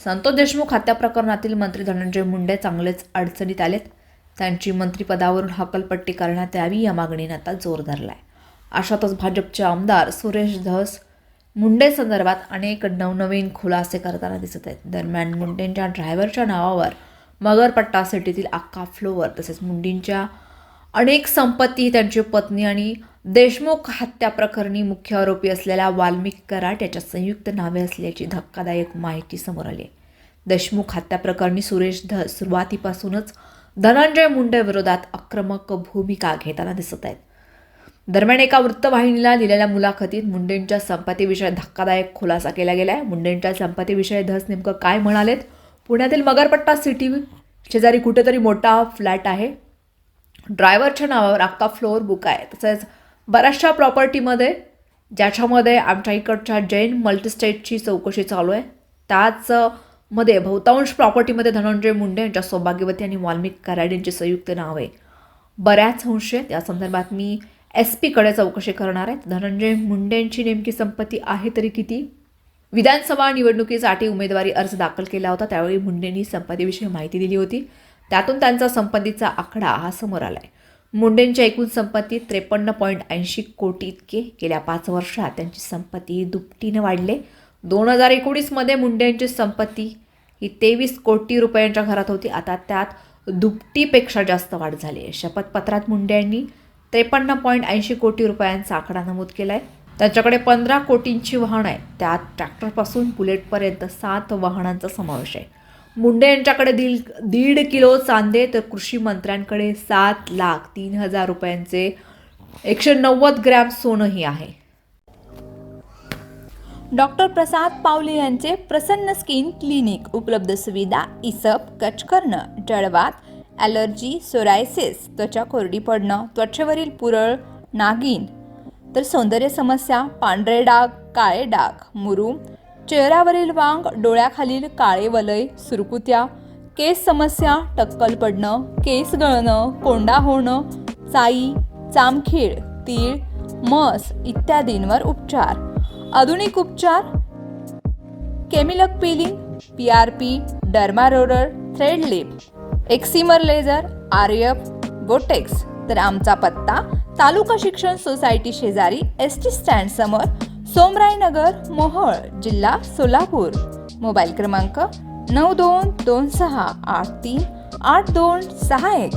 संतोष देशमुख हत्या प्रकरणातील मंत्री धनंजय मुंडे चांगलेच अडचणीत आलेत. त्यांची मंत्रिपदावरून हकलपट्टी करण्यात यावी या मागणीने आता जोर धरलाय. अशातच भाजपचे आमदार सुरेश धस मुंडे संदर्भात अनेक नवनवीन खुलासे करताना दिसत आहेत. दरम्यान मुंडेंच्या ड्रायव्हरच्या नावावर मगरपट्टा सिटीतील अख्खा फ्लोअर तसेच मुंडींच्या अनेक संपत्ती त्यांची पत्नी आणि देशमुख हत्या प्रकरणी मुख्य आरोपी असलेल्या वाल्मिक कराट याच्या संयुक्त नावे असल्याची धक्कादायक माहिती समोर आली आहे. देशमुख हत्या प्रकरणी सुरेश ध सुरुवातीपासूनच धनंजय मुंडे विरोधात आक्रमक भूमिका घेताना दिसत आहेत. दरम्यान एका वृत्तवाहिनीला दिलेल्या मुलाखतीत मुंडेंच्या संपत्तीविषयी धक्कादायक खुलासा केला गेला आहे मुंडेंच्या संपत्तीविषयी धस नेमकं काय म्हणालेत? पुण्यातील मगरपट्टा सिटी शेजारी कुठेतरी मोठा फ्लॅट आहे. ड्रायव्हरच्या नावावर अख्खा फ्लोअर बुक आहे. तसेच बऱ्याचशा प्रॉपर्टीमध्ये ज्याच्यामध्ये आमच्या इकडच्या जैन मल्टीस्टेटची चौकशी चालू आहे. त्याच मध्ये बहुतांश प्रॉपर्टीमध्ये धनंजय मुंडे यांच्या सौभाग्यवती आणि वाल्मिक कराड यांची संयुक्त नाव आहे. बऱ्याच अंश आहेत. या संदर्भात मी एस पीकडे चौकशी करणार आहे. धनंजय मुंडेंची नेमकी संपत्ती आहे तरी किती? विधानसभा निवडणुकीसाठी उमेदवारी अर्ज दाखल केला होता. त्यावेळी मुंडेंनी संपत्तीविषयी माहिती दिली होती. त्यातून त्यांचा संपत्तीचा आकडा हा समोर आला आहे मुंडेंच्या एकूण संपत्ती त्रेपन्न पॉईंट ऐंशी कोटी इतके. गेल्या पाच वर्षात त्यांची संपत्ती दुपटीनं वाढले. दोन हजार एकोणीसमध्ये मुंडेंची संपत्ती ही तेवीस कोटी रुपयांच्या घरात होती. आता त्यात दुपटीपेक्षा जास्त वाढ झाली आहे. शपथपत्रात मुंडे यांनी त्रेपन्न पॉईंट ऐंशी कोटी रुपयांचा आकडा नमूद केला आहे त्यांच्याकडे पंधरा कोटींची वाहन आहे त्यात ट्रॅक्टरपासून बुलेटपर्यंत सात वाहनांचा समावेश आहे. मुंडे यांच्याकडे दीड दीड किलो चांदे तर कृषी मंत्र्यांकडे सात लाख तीन हजार रुपयांचे एकशे नव्वद ग्रॅम सोनंही आहे. डॉक्टर प्रसाद पावले यांचे प्रसन्न स्किन क्लिनिक उपलब्ध सुविधा इसप कच करणं जळवात ॲलर्जी सोरायसिस त्वचा कोरडी पडणं त्वचेवरील पुरळ नागिन तर सौंदर्य समस्या पांढरे डाग काळे डाग मुरूम चेहऱ्यावरील वांग डोळ्याखालील काळे वलय सुरकुत्या केस समस्या टक्कल पडणं केस गळणं कोंडा होणं चाई चामखीळ तीळ मस इत्यादींवर उपचार. आधुनिक उपचार केमिलक peeling P R P dermaroller thread lip excimer laser आर्यप botox तर आमचा पत्ता तालुका शिक्षण सोसायटी शेजारी एस टी स्टँड समोर सोमरायनगर मोहोळ जिल्हा सोलापूर. मोबाईल क्रमांक नऊ दोन दोन सहा आठ तीन आठ दोन सहा एक.